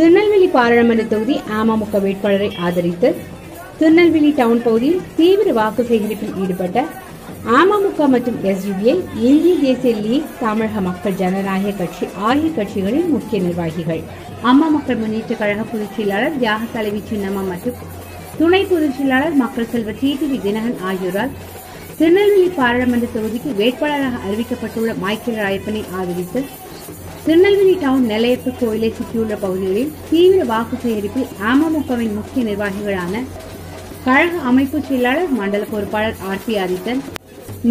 திருநெல்வேலி பாராளுமன்ற தொகுதி அமமுக வேட்பாளரை ஆதரித்து திருநெல்வேலி டவுன் பகுதியில் தீவிர வாக்கு சேகரிப்பில் ஈடுபட்ட அமமுக மற்றும் எஸ்டிபிஐ இந்திய தேசிய லீக் தமிழக மக்கள் ஜனநாயக கட்சி ஆகிய கட்சிகளின் முக்கிய நிர்வாகிகள். அம்மா மக்கள் முன்னேற்ற கழக பொதுச் செயலாளர் தியாக தலைவி சின்னம்மா மற்றும் துணை பொதுச் செயலாளர் மக்கள் செல்வர் டிடிவி தினகன் ஆகியோரால் திருநெல்வேலி பாராளுமன்ற தொகுதிக்கு வேட்பாளராக அறிவிக்கப்பட்டுள்ள மைக்கேல் ராயப்பனை ஆதரித்து திருநெல்வேலி டவுன் நிலையத்து கோயிலை சுற்றியுள்ள பகுதிகளில் தீவிர வாக்கு சேகரிப்பில் அமமுகவின் முக்கிய நிர்வாகிகளான கழக அமைப்பு செயலாளர் மண்டல பொறுப்பாளர் ஆர் பி ஆதித்தன்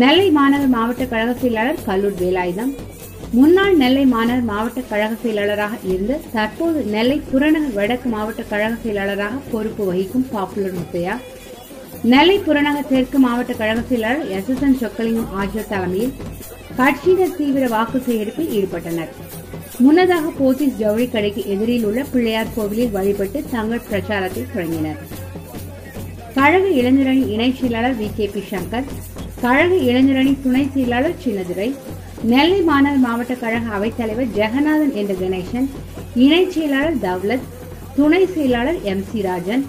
நெல்லை மாநகர் மாவட்ட கழக செயலாளர் கல்லூர் வேலாயுதம். முன்னாள் நெல்லை மாநகர் மாவட்ட கழக செயலாளராக இருந்து தற்போது நெல்லை புறநகர் வடக்கு மாவட்ட கழக செயலாளராக பொறுப்பு வகிக்கும் பாப்புலர் முத்தையா. நெல்லை புறநகர் தெற்கு மாவட்ட கழக செயலாளர் எஸ் எஸ் என் சொக்கலிங்கம் ஆகியோர் தலைமையில் கட்சியினர் தீவிர வாக்கு சேகரிப்பில் ஈடுபட்டனர். முன்னதாக போத்தீஸ் ஜவுளி கடைக்கு எதிரில் உள்ள பிள்ளையார் கோவிலில் வழிபட்டு தங்கள் பிரச்சாரத்தை தொடங்கினர். கழக இளைஞரணி இணைச் செயலாளர் வி. கே. பி. சங்கர் கழக இளைஞரணி துணை செயலாளர் சின்னதுரை நெல்லை மாநகர் மாவட்ட கழக அவைத்தலைவர் ஜெகநாதன் என்ற கணேசன் இணைச் செயலாளர் தவ்லத் துணை செயலாளர் எம். சி. ராஜன்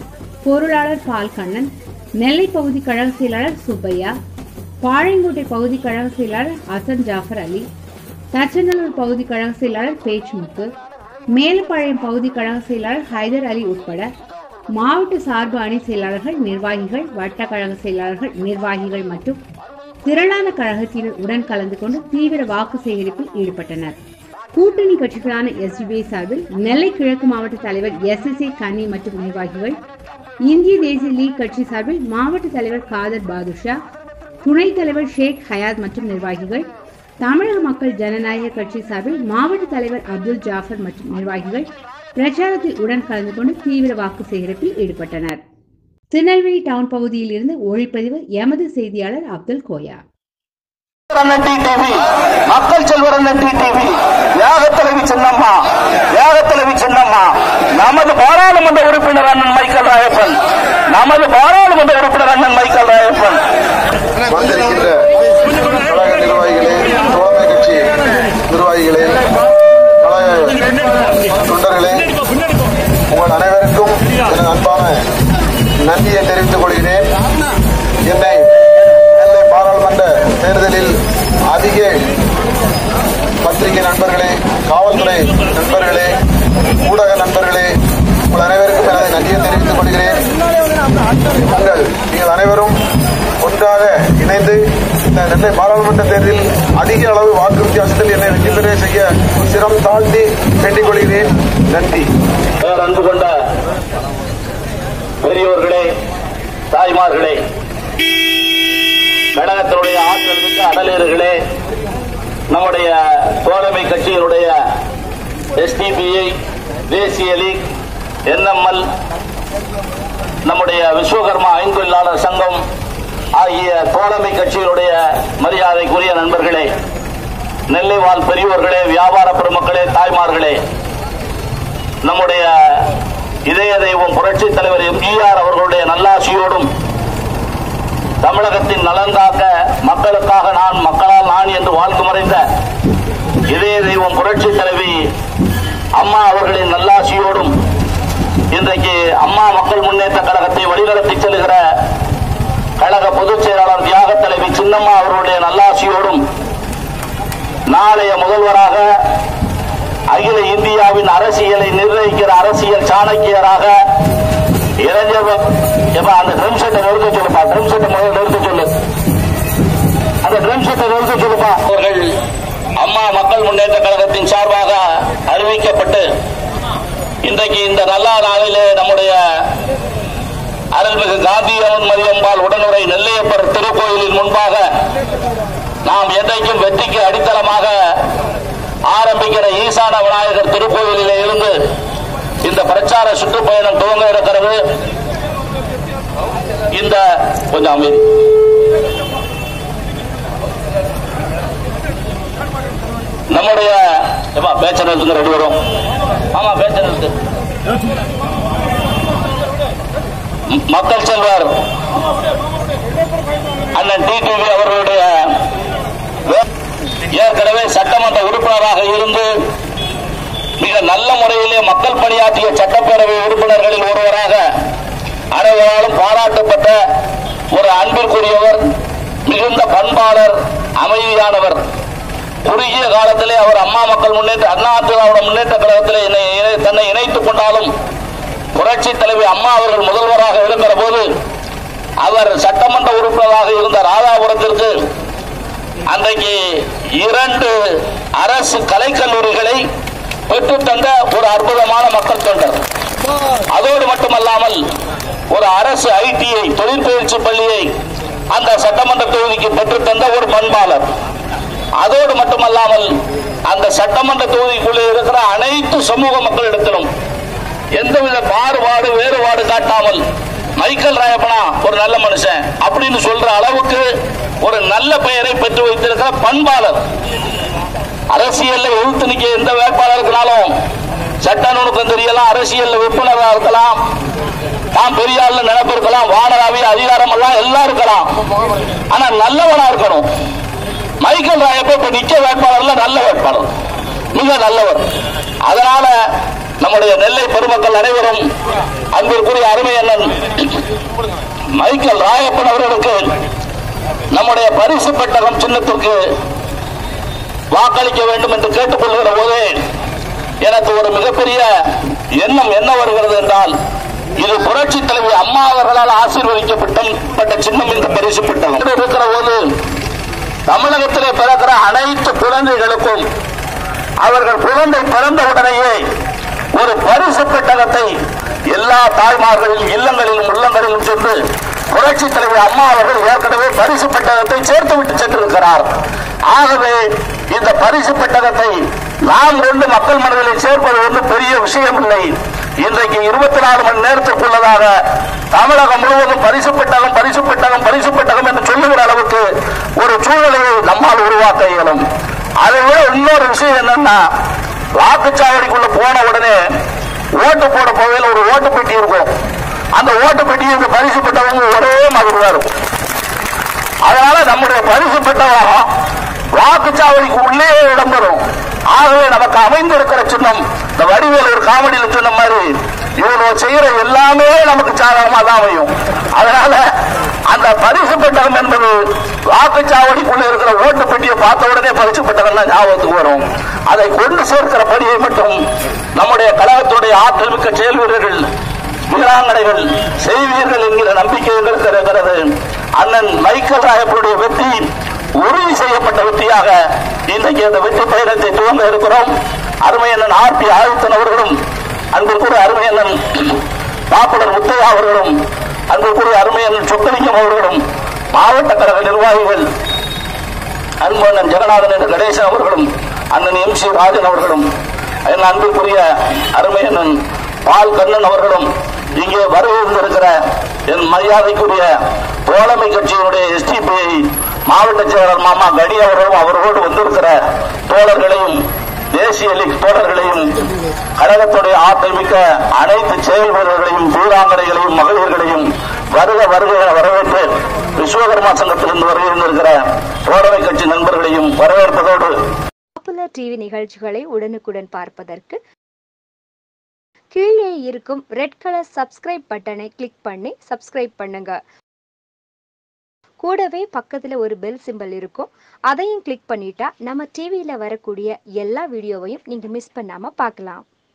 பொருளாளர் பால்கண்ணன் நெல்லை பகுதி கழக செயலாளர் சுப்பையா பாளையங்கோட்டை பகுதி கழக செயலாளர் அசன் ஜாஃபர் அலி தச்சநல்லூர் பகுதி கழக செயலாளர் பேச்சுமுத்து மேலப்பாளையம் பகுதி கழக செயலாளர் ஹைதர் அலி உட்பட மாவட்ட சார்பு அணி செயலாளர்கள் நிர்வாகிகள் வட்ட கழக செயலாளர்கள் நிர்வாகிகள் மற்றும் திரளான கழகத்தினர் உடன் கலந்து கொண்டு தீவிர வாக்கு சேகரிப்பில் ஈடுபட்டனர். கூட்டணி கட்சிகளான எஸ்டிபிஐ சார்பில் நெல்லை கிழக்கு மாவட்ட தலைவர் எஸ். எஸ். ஏ. கன்னி மற்றும் நிர்வாகிகள் இந்திய தேசிய லீக் கட்சி சார்பில் மாவட்ட தலைவர் காதர் பாதுஷா துணைத் தலைவர் ஷேக் ஹயாத் மற்றும் நிர்வாகிகள் தமிழக மக்கள் ஜனநாயக கட்சி சார்பில் மாவட்ட தலைவர் அப்துல் ஜாஃபர் மற்றும் நிர்வாகிகள் பிரச்சாரத்தில் உடன் கலந்து கொண்டு தீவிர வாக்கு சேகரிப்பில் ஈடுபட்டனர். திருநெல்வேலி டவுன் பகுதியில் இருந்து ஒளிப்பதிவு எமது செய்தியாளர் அப்துல் கோயா. மக்கள் செல்வரன் அண்ணன் டிடிவி சின்னம்மா யாகத்தலைவி சின்னம்மா நமது பாராளுமன்ற உறுப்பினர் அண்ணன் மைக்கேல் ராயப்பன் நமது பாராளுமன்ற உறுப்பினர் அண்ணன் மைக்கேல் அன்பான நன்றியை தெரிவித்துக் கொள்கிறேன். என்னை நெல்லை பாராளுமன்ற தேர்தலில் அதிக பத்திரிகை நண்பர்களே காவல்துறை நண்பர்களே ஊடக நண்பர்களே உங்கள் அனைவருக்கும் எனது நன்றியை தெரிவித்துக் கொள்கிறேன். உங்கள் நீங்கள் அனைவரும் ஒன்றாக இணைந்து இந்த நெல்லை பாராளுமன்ற தேர்தலில் அதிக அளவு வாக்கு வித்தியாசத்தில் என்னை வெற்றி பெற செய்ய சிரம் தாழ்த்தி வேண்டிக் கொள்கிறேன். நன்றி. அன்பு கொண்ட பெரியோர்களே தாய்மார்களே கழகத்தினுடைய ஆற்றல் மிக்க அடலேறுகளே நம்முடைய தோழமை கட்சியினுடைய எஸ்டிபிஐ தேசிய லீக் என்எம்எல் நம்முடைய விஸ்வகர்மா ஐந்தொழிலாளர் சங்கம் ஆகிய தோழமை கட்சியினுடைய மரியாதைக்குரிய நண்பர்களே நெல்லை வாழ் பெரியோர்களே வியாபார பெருமக்களே தாய்மார்களே நம்முடைய இதய தெய்வம் புரட்சி தலைவர் எம்ஜிஆர் அவர்களுடைய நல்லாசியோடும் தமிழகத்தின் நலன் காக்க மக்களுக்காக நான் மக்களால் நான் என்று வாழ்த்து மறைந்த இதய தெய்வம் புரட்சி தலைவி அம்மா அவர்களின் நல்லாசியோடும் இன்றைக்கு அம்மா மக்கள் முன்னேற்ற கழகத்தை வழிநடத்தி செல்கிற கழக பொதுச் செயலாளர் தியாக தலைவி சின்னம்மா அவர்களுடைய நல்லாசியோடும் நாளைய முதல்வராக இந்தியாவின் அரசியலை நிர்ணயிக்கிற அரசியல் சாணக்கியராக இளைஞர் அந்த ட்ரம் செட்டை நிறுத்த சொல்லுப்பா ட்ரம் செட்டை நிறுத்த சொல்லு. அந்த ட்ரம் செட்டை நிறுத்த சொல்லுப்பா. அவர்கள் அம்மா மக்கள் முன்னேற்ற கழகத்தின் சார்பாக அறிவிக்கப்பட்டு இன்றைக்கு இந்த நல்ல நாளிலே நம்முடைய அருள்மிகு காந்தியம்மன் மரியம்பாள் உடனுரை நெல்லையப்பர் திருக்கோயிலின் முன்பாக நாம் என்றைக்கும் வெற்றிக்கு அடித்தளமாக ஆரம்பிக்கிற ஈசான விநாயகர் திருக்கோவிலில் இருந்து இந்த பிரச்சார சுற்றுப்பயணம் துவங்க இருக்கிறது. இந்த கொஞ்சம் அமைதி. நம்முடைய ஏப்பா பேச்ச ரெண்டு வரும் ஆமா பேச்ச மக்கள் செல்வார். அண்ணன் டிடிவி அவர்களுடைய ஏற்கனவே சட்டமன்ற உறுப்பினராக இருந்து மிக நல்ல முறையிலே மக்கள் பணியாற்றிய சட்டப்பேரவை உறுப்பினர்களில் ஒருவராக அனைவராலும் பாராட்டப்பட்ட ஒரு அன்பிற்குரியவர் மிகுந்த பண்பாளர் அமைதியானவர். குறுகிய காலத்திலே அவர் அம்மா மக்கள் முன்னேற்ற அண்ணா திராவிட முன்னேற்ற கழகத்திலே என்னை தன்னை இணைத்துக் கொண்டாலும் புரட்சி தலைவி அம்மா அவர்கள் முதல்வராக இருக்கிற போது அவர் சட்டமன்ற உறுப்பினராக இருந்த ராதாபுரத்திற்கு அன்றைக்கு இரண்டு அரசு கலைக்கல்லூரிகளை பெற்றுத்தந்த ஒரு அற்புதமான மக்கள் தொண்டர். அதோடு மட்டுமல்லாமல் ஒரு அரசு ஐடிஐ தொழிற்பயிற்சி பள்ளியை அந்த சட்டமன்ற தொகுதிக்கு பெற்றுத்தந்த ஒரு பண்பாளர். அதோடு மட்டுமல்லாமல் அந்த சட்டமன்ற தொகுதிக்குள்ளே இருக்கிற அனைத்து சமூக மக்களிடத்திலும் எந்தவித பாறுபாடு வேறுபாடு காட்டாமல் மைக்கேல் ராயப்பனா ஒரு நல்ல மனுஷன் அப்படின்னு சொல்ற அளவுக்கு ஒரு நல்ல பெயரை பெற்று வைத்திருக்கிற பண்பாளர். அரசியல்ல எழுத்து நிக்க எந்த வேட்பாளர் இருக்கனாலும் சட்ட நுணுக்கம் தெரியலாம் அரசியல்ல விற்பனராக இருக்கலாம் தாம் பெரிய நினைப்பு இருக்கலாம் வானராவி அதிகாரம் எல்லாம் எல்லாம் இருக்கலாம். ஆனா நல்லவனா இருக்கணும். மைக்கேல் ராயப்ப இப்ப நிக்க வேட்பாளர்ல நல்ல வேட்பாளர். மிக நல்லவர். அதனால நம்முடைய நெல்லை பெருமக்கள் அனைவரும் அன்பிற்குரிய அருமை அண்ணன் மைக்கேல் ராயப்பன் அவர்களுக்கு நம்முடைய பரிசு பெட்டகம் சின்னத்திற்கு வாக்களிக்க வேண்டும் என்று கேட்டுக்கொள்கிற போது எனக்கு ஒரு மிகப்பெரிய எண்ணம் என்ன வருகிறது என்றால் இது புரட்சி தலைவி அம்மா அவர்களால் ஆசீர்வதிக்கப்பட்ட சின்னம் என்று பரிசு பெட்டகம். இருக்கிற போது தமிழகத்திலே பிறக்கிற அனைத்து குழந்தைகளுக்கும் அவர்கள் குழந்தை பிறந்த உடனேயே ஒரு பரிசு பெட்டகத்தை எல்லா தாய்மார்களின் இல்லங்களிலும் உள்ளங்களிலும் சென்று புரட்சி தலைவர் அம்மா அவர்கள் ஏற்கனவே பரிசு பெட்டகத்தை சேர்த்து விட்டு சென்றிருக்கிறார். ஆகவே இந்த பரிசு பெட்டகத்தை நாம் கொண்டு மக்கள் மனதில் சேர்ப்பது ஒன்றும் பெரிய விஷயம் இல்லை இன்றைக்கு இருபத்தி நாலு மணி நேரத்திற்குள்ளதாக தமிழகம் முழுவதும் பரிசு பெட்டகம் பரிசு பெட்டகம் பரிசு பெட்டகம் என்று சொல்லுகிற அளவுக்கு ஒரு சூழ்நிலையை நம்மால் உருவாக்க இயலும். அதை விட இன்னொரு விஷயம் என்னன்னா வாக்குச்சாவடிக்குள்ள போன உடனே ஓட்டு போட போகையில் ஒரு ஓட்டு பெட்டி இருக்கும். அந்த ஓட்டு பெட்டி இந்த பரிசு பெட்டவங்க ஒரே மாதிரி தான் இருக்கும். அதனால நம்முடைய பரிசு பெட்டவம் வாக்குச்சாவடிக்கு உள்ளே இடம்பெறும். ஆகவே நமக்கு அமைந்திருக்கிற சின்னம் இந்த வடிவேல் ஒரு காமெடியில் சொன்ன மாதிரி இவங்க செய்யற எல்லாமே நமக்கு சாதகமா தான் அமையும். அதனால அந்த பரிசு பெட்டகம் என்பது வாக்குச்சாவடிக்குள்ள இருக்கிற ஓட்டு பெட்டியை பார்த்த உடனே பரிசு பெட்டகம் தான் ஞாபகத்துக்கு வரும். அதை கொண்டு சேர்க்கிற பணியை மட்டும் நம்முடைய கழகத்துடைய ஆற்றல் மிக்க செயல் வீரர்கள் வீராங்கனைகள் செய்வீர்கள் என்கிற நம்பிக்கை எங்களுக்கு இருக்கிறது அண்ணன் மைக்கேல் ராயப்பனுடைய வெற்றி உறுதி செய்யப்பட்ட வெற்றியாக இன்றைக்கு அந்த வெற்றி பயணத்தை துவங்க இருக்கிறோம். அருமையண்ணன் ஆர் பி ஆதித்தன் அவர்களும் அன்பிற்குரிய அருமையண்ணன் பாப்புலர் முத்தையா அவர்களும் அன்பிற்குரிய அருமையண்ணன் சொக்கலிங்கம் அவர்களும் மாவட்ட கழக நிர்வாகிகள் அன்பண்ணன் ஜெகநாதன் என்ற கணேசன் அவர்களும் அண்ணன் எம் சி ராஜன் அவர்களும் என் அன்பிற்குரிய அருமையண்ணன் பால் கண்ணன் அவர்களும் இங்கே வருகின்றிருக்கிற என் மரியாதைக்குரிய தோழமை கட்சியினுடைய எஸ்டிபிஐ மாவட்ட செயலர் மாமா கனி அவர்களும் அவர்களோடு வந்திருக்கிற தோழர்களையும் தேசிய லீக் தோழர்களையும் கழகத்துடைய ஆற்றல் மிக்க அனைத்து செயல் வீரர்களையும் வீராங்கனைகளையும் மகளிர்களையும் வருக வருக வரவேற்று விஸ்வகர்மா சங்கத்திலிருந்து வருகின்றிருக்கிற தோழமை கட்சி நண்பர்களையும் வரவேற்பதோடு பாப்புலர் டிவி நிகழ்ச்சிகளை உடனுக்குடன் பார்ப்பதற்கு கீழே இருக்கும் ரெட் கலர் சப்ஸ்கிரைப் பட்டனை கிளிக் பண்ணி சப்ஸ்கிரைப் பண்ணுங்க. கூடவே பக்கத்துல ஒரு பெல் சிம்பல் இருக்கும். அதையும் கிளிக் பண்ணிட்டா நம்ம டிவியில வரக்கூடிய எல்லா வீடியோவையும் நீங்க மிஸ் பண்ணாம பார்க்கலாம்.